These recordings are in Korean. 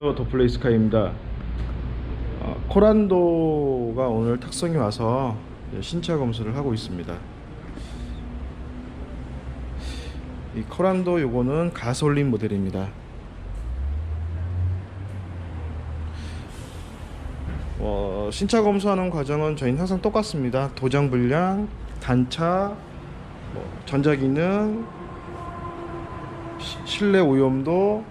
더플레이스카입니다. 어, 코란도가 오늘 탁송이 와서 신차 검수를 하고 있습니다. 이 코란도 요거는 가솔린 모델입니다. 어, 신차 검수하는 과정은 저희는 항상 똑같습니다. 도장 불량, 단차, 뭐, 전자기능, 시- 실내 오염도,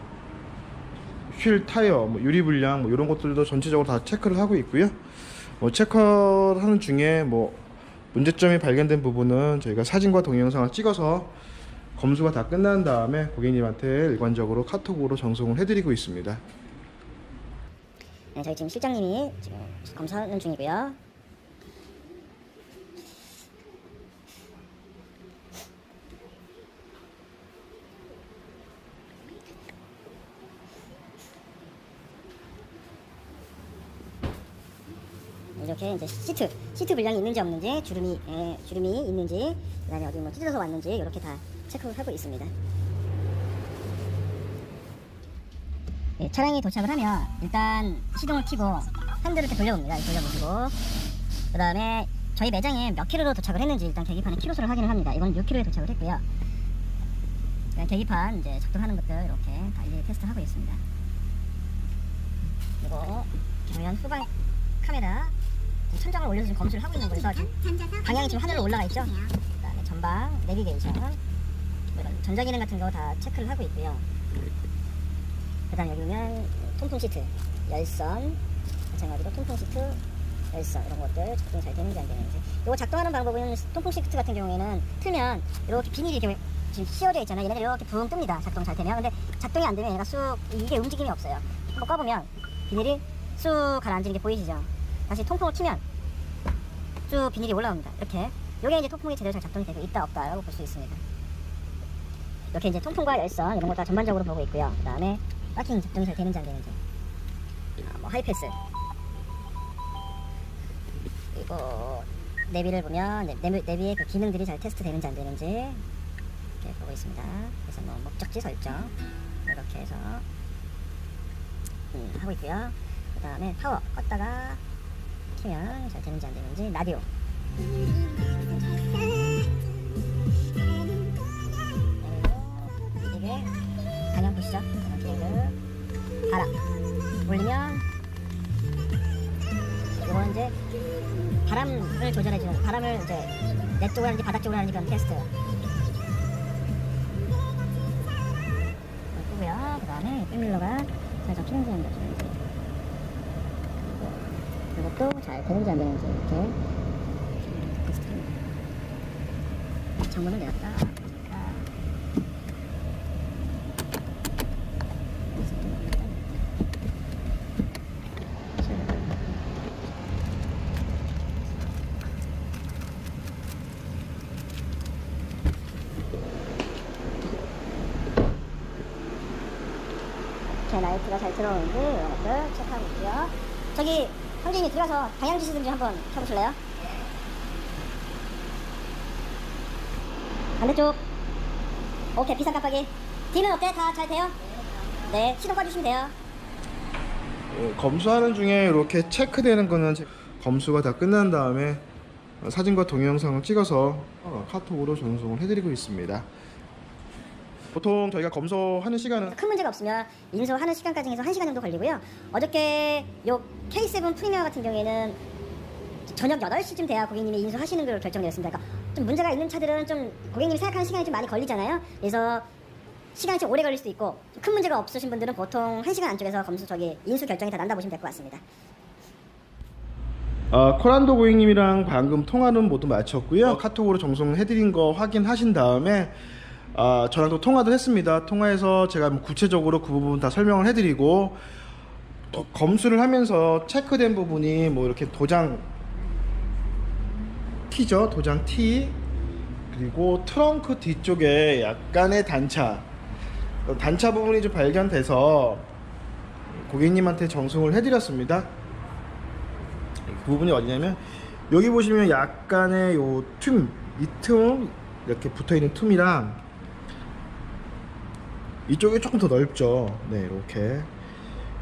휠 타이어, 뭐 유리 불량 뭐 이런 것들도 전체적으로 다 체크를 하고 있고요. 뭐 체크하는 중에 뭐 문제점이 발견된 부분은 저희가 사진과 동영상을 찍어서 검수가 다 끝난 다음에 고객님한테 일관적으로 카톡으로 전송을 해드리고 있습니다. 네, 저희 지금 실장님이 지금 검사하는 중이고요. 이렇게 이제 시트 시트 불량이 있는지 없는지 주름이 예, 주름이 있는지 그다음에 어디 뭐 찢어서 왔는지 이렇게 다 체크를 하고 있습니다. 예, 차량이 도착을 하면 일단 시동을 켜고 핸들을 이렇게 돌려봅니다. 돌려보시고 그 다음에 저희 매장에 몇 킬로로 도착을 했는지 일단 계기판에 킬로수를 확인을 합니다. 이건 6킬로에 도착을 했고요. 그냥 계기판 이제 작동하는 것들 이렇게 다 이제 테스트하고 있습니다. 그리고 정면 후방 카메라 천장을 올려서 지금 검수를 하고 있는 거라서 지금 방향이 지금 하늘로 올라가 있죠. 그다음에 전방 내비게이션 이런 전자기능 같은 거 다 체크를 하고 있고요. 그다음 여기 보면 통풍 시트, 열선, 마찬가지로 통풍 시트, 열선 이런 것들 작동 잘 되는지 안 되는지. 이거 작동하는 방법은 통풍 시트 같은 경우에는 틀면 이렇게 비닐이 이렇게 지금 씌워져 있잖아요. 얘네들 이렇게 붕 뜹니다. 작동 잘 되면. 근데 작동이 안 되면 얘가 쑥 이게 움직임이 없어요. 한번 꺼보면 비닐이 쑥 가라앉는 게 보이시죠? 다시 통풍을 키면 쭉 비닐이 올라옵니다. 이렇게. 요게 이제 통풍이 제대로 잘 작동이 되고 있다 없다라고 볼 수 있습니다. 이렇게 이제 통풍과 열선 이런 거다 전반적으로 보고 있고요. 그 다음에 파킹 작동이 잘 되는지 안 되는지. 아, 뭐 하이패스. 그리고 내비를 보면 네, 내비, 내비의 그 기능들이 잘 테스트 되는지 안 되는지 이렇게 보고 있습니다. 그래서 뭐 목적지 설정 이렇게 해서 음, 하고 있고요. 그 다음에 파워 껐다가 키면 잘 되는지 안 되는지 라디오. 이게 방향 보시죠? 방향키를 바람 올리면 이거는 이제 바람을 조절해주는 바람을 이제 내 쪽으로 하는지 바닥 쪽으로 하는지 그런 테스트. 끄고요. 그 다음에 백밀러가 잡히는지 그리고 이 것도 잘 되는지 안 되는지 이렇게 내렸다 아. 제 라이트가 잘 들어오는지 것들 체크하고 있고요. 저기 형진이 들어가서 방향 지시 좀 한번 켜보실래요? 반대쪽. 오케이 비상 깜빡이. 뒤는 어때? 다 잘 돼요? 네 시동 꺼주시면 돼요. 어, 검수하는 중에 이렇게 체크되는 거는 제- 검수가 다 끝난 다음에 어, 사진과 동영상을 찍어서 어, 카톡으로 전송을 해드리고 있습니다. 보통 저희가 검수하는 시간은 큰 문제가 없으면 인수하는 시간까지 해서 1시간 정도 걸리고요. 어저께 요 K7 프리미어 같은 경우에는 저녁 8시쯤 돼야 고객님이 인수하시는 걸로 결정되었습니다. 그러니까 좀 문제가 있는 차들은 좀 고객님이 생각하는 시간이 좀 많이 걸리잖아요. 그래서 시간이 좀 오래 걸릴 수도 있고 좀큰 문제가 없으신 분들은 보통 1시간 안쪽에서 검수 저기 인수 결정이 다 난다 보시면 될 것 같습니다. 아, 코란도 고객님이랑 방금 통화는 모두 마쳤고요. 카톡으로 전송해드린 거 확인하신 다음에 아, 저랑도 통화도 했습니다. 통화해서 제가 뭐 구체적으로 그 부분 다 설명을 해드리고 또 검수를 하면서 체크된 부분이 뭐 이렇게 도장 T죠, 도장 T 그리고 트렁크 뒤쪽에 약간의 단차 어, 단차 부분이 좀 발견돼서 고객님한테 전송을 해드렸습니다. 그 부분이 어디냐면 여기 보시면 약간의 요 틈, 이 틈 이렇게 붙어 있는 틈이랑 이쪽이 조금 더 넓죠. 네, 이렇게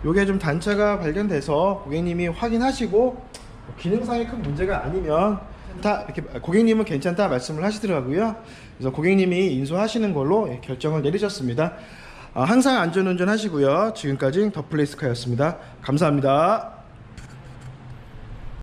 요게 좀 단차가 발견돼서 고객님이 확인하시고 뭐 기능상의 큰 문제가 아니면 다 이렇게 고객님은 괜찮다 말씀을 하시더라고요. 그래서 고객님이 인수하시는 걸로 예, 결정을 내리셨습니다. 아, 항상 안전운전 하시고요. 지금까지 더플레이스카였습니다. 감사합니다.